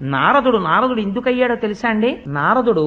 నారదుడు నారదుడు ఎందుకయ్యాడో తెలుసా అండి? నారదుడు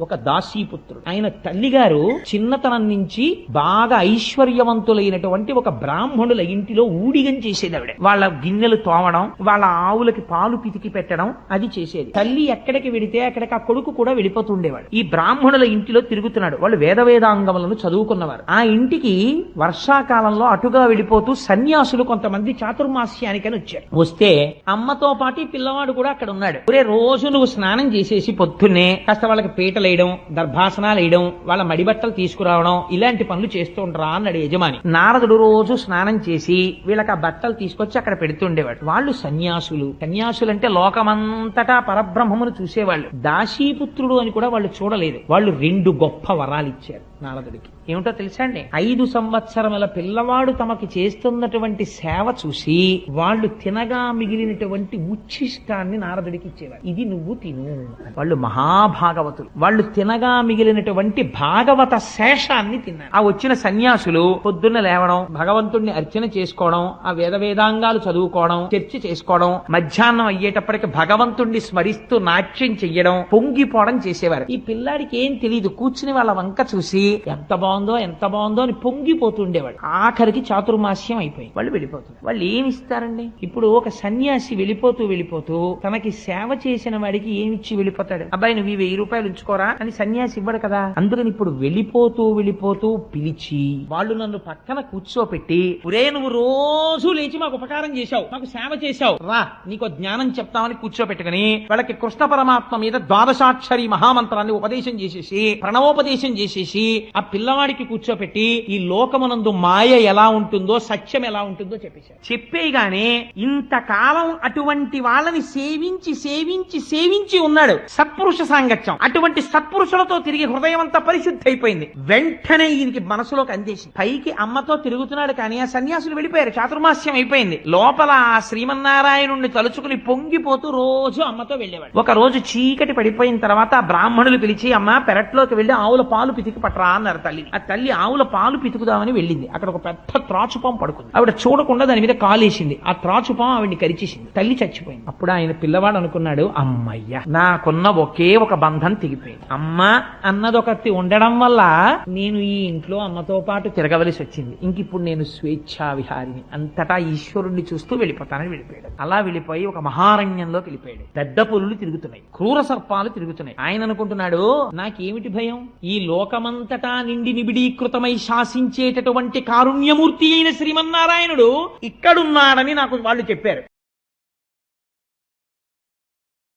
ఒక దాసీపుత్రుడు. ఆయన తల్లిగారు చిన్నతనం నుంచి బాగా ఐశ్వర్యవంతులైనటువంటి ఒక బ్రాహ్మణుల ఇంటిలో ఊడిగం చేసేది ఆవిడ వాళ్ళ గిన్నెలు తోమడం వాళ్ళ ఆవులకి పాలు పితికి పెట్టడం అది చేసేది. తల్లి ఎక్కడికి వెడితే అక్కడికి ఆ కొడుకు కూడా వెళ్ళిపోతుండేవాడు. ఈ బ్రాహ్మణుల ఇంటిలో తిరుగుతున్నాడు. వాళ్ళు వేద వేదాంగములను చదువుకున్నవారు. ఆ ఇంటికి వర్షాకాలంలో అటుగా వెళ్ళిపోతూ సన్యాసులు కొంతమంది చాతుర్మాస్యానికని వచ్చారు. వస్తే అమ్మతో పాటు పిల్లవాడు కూడా అక్కడ ఉన్నాడు. ఒరే రోజు నువ్వు స్నానం చేసేసి పొద్దున్నే కాస్త వాళ్ళకి పీటలు వేయడం దర్భాసనాలు వేయడం వాళ్ళ మడిబట్టలు తీసుకురావడం ఇలాంటి పనులు చేస్తూ అన్నాడు యజమాని. నారదుడు రోజు స్నానం చేసి వీళ్ళకి ఆ బట్టలు తీసుకొచ్చి అక్కడ పెడుతుండేవాడు. వాళ్ళు సన్యాసులు. సన్యాసులు అంటే లోకమంతటా పరబ్రహ్మమును చూసేవాళ్ళు. దాసీపుత్రుడు అని కూడా వాళ్ళు చూడలేదు. వాళ్ళు రెండు గొప్ప వరాలు ఇచ్చారు నారదుడికి. ఏమిటో తెలుసా అండి? ఐదు సంవత్సరముల పిల్లవాడు తమకి చేస్తున్నటువంటి సేవ చూసి వాళ్ళు తినగా మిగిలినటువంటి ఉచ్ఛిష్టాన్ని నారదుడికి ఇచ్చేవారు. ఇది నువ్వు తిను. వాళ్ళు మహాభాగవతులు. వాళ్ళు తినగా మిగిలినటువంటి భాగవత శేషాన్ని తిన్నారు. ఆ వచ్చిన సన్యాసులు పొద్దున్న లేవడం భగవంతుణ్ణి అర్చన చేసుకోవడం ఆ వేద వేదాంగాలు చదువుకోవడం చర్చ చేసుకోవడం మధ్యాహ్నం అయ్యేటప్పటికి భగవంతుణ్ణి స్మరిస్తూ నాట్యం చెయ్యడం పొంగిపోవడం చేసేవారు. ఈ పిల్లాడికి ఏం తెలియదు కూర్చుని వాళ్ళ వంక చూసి ఎంత బాగుందో ఎంత బాగుందో అని పొంగిపోతుండేవాడు ఆఖరికి చాతుర్మాస్యం అయిపోయింది. వాళ్ళు వెళ్ళిపోతున్నారు. వాళ్ళు ఏమి ఇస్తారండి? ఇప్పుడు ఒక సన్యాసి వెళ్ళిపోతూ వెళ్ళిపోతూ తనకి సేవ చేసిన వాడికి ఏమిచ్చి వెళ్ళిపోతాడు? అబ్బాయి నువ్వు వెయ్యి రూపాయలు ఉంచుకోరా? అని సన్యాసి ఇవ్వడు కదా. అందుకని ఇప్పుడు వెళ్ళిపోతూ వెళ్ళిపోతూ పిలిచి వాళ్ళు నన్ను పక్కన కూర్చోపెట్టి ఒరే నువ్వు రోజు లేచి మాకు ఉపకారం చేశావు మాకు సేవ చేశావు. రా నీకు జ్ఞానం చెప్తామని కూర్చోపెట్టుకుని వాళ్ళకి కృష్ణ పరమాత్మ మీద ద్వాదశాక్షరి మహామంత్రాన్ని ఉపదేశం చేసేసి ప్రణవోపదేశం చేసేసి ఆ పిల్లవాడికి కూర్చోపెట్టి ఈ లోకమునందు మాయ ఎలా ఉంటుందో సత్యం ఎలా ఉంటుందో చెప్పేశారు చెప్పేగానే ఇంతకాలం అటువంటి వాళ్ళని సేవించి సేవించి సేవించి ఉన్నాడు సత్పురుష సాంగత్యం. అటువంటి సత్పురుషులతో తిరిగి హృదయం అంతా పరిశుద్ధి అయిపోయింది వెంటనే ఈయనకి మనసులోకి అందేసింది. పైకి అమ్మతో తిరుగుతున్నాడు కానీ ఆ సన్యాసులు వెళ్ళిపోయారు. చాతుర్మాస్యం అయిపోయింది. లోపల ఆ శ్రీమన్నారాయణుణ్ణి తలుచుకుని పొంగిపోతూ రోజు అమ్మతో వెళ్ళేవాడు. ఒక రోజు చీకటి పడిపోయిన తర్వాత బ్రాహ్మణులు పిలిచి అమ్మ పెరట్లోకి వెళ్ళి ఆవుల పాలు పితికి పట్టరా అన్నారు తల్లి. ఆ తల్లి ఆవుల పాలు పితుకుదామని వెళ్ళింది. అక్కడ ఒక పెద్ద త్రాచుపాం పడుకుంది. ఆవిడ చూడకుండా దాని మీద కాలేసింది. ఆ త్రాచుపాం ఆవిడ్ని కరిచేసింది. తల్లి చచ్చిపోయింది. అప్పుడు ఆయన పిల్లవాడు అనుకున్నాడు అమ్మయ్య నాకున్న ఒకే ఒక బంధం తెగిపోయింది అమ్మ అన్నదొకటి ఉండడం వల్ల నేను ఈ ఇంట్లో అమ్మతో పాటు తిరగవలసి వచ్చింది. ఇంక ఇప్పుడు నేను స్వేచ్ఛా విహారిని. అంతటా ఈశ్వరుణ్ణి చూస్తూ వెళ్ళిపోతానని వెళ్ళిపోయాడు. అలా వెళ్ళిపోయి ఒక మహారణ్యంలోకి వెళ్ళిపోయాడు. పెద్ద పులులు తిరుగుతున్నాయి. క్రూర సర్పాలు తిరుగుతున్నాయి. ఆయన అనుకుంటున్నాడు నాకేమిటి భయం? ఈ లోకమంతటా నిండి నిబిడీకృతమై శాసించేటటువంటి కారుణ్యమూర్తి అయిన శ్రీమన్నారాయణుడు ఇక్కడున్నాడని నాకు వాళ్ళు చెప్పారు.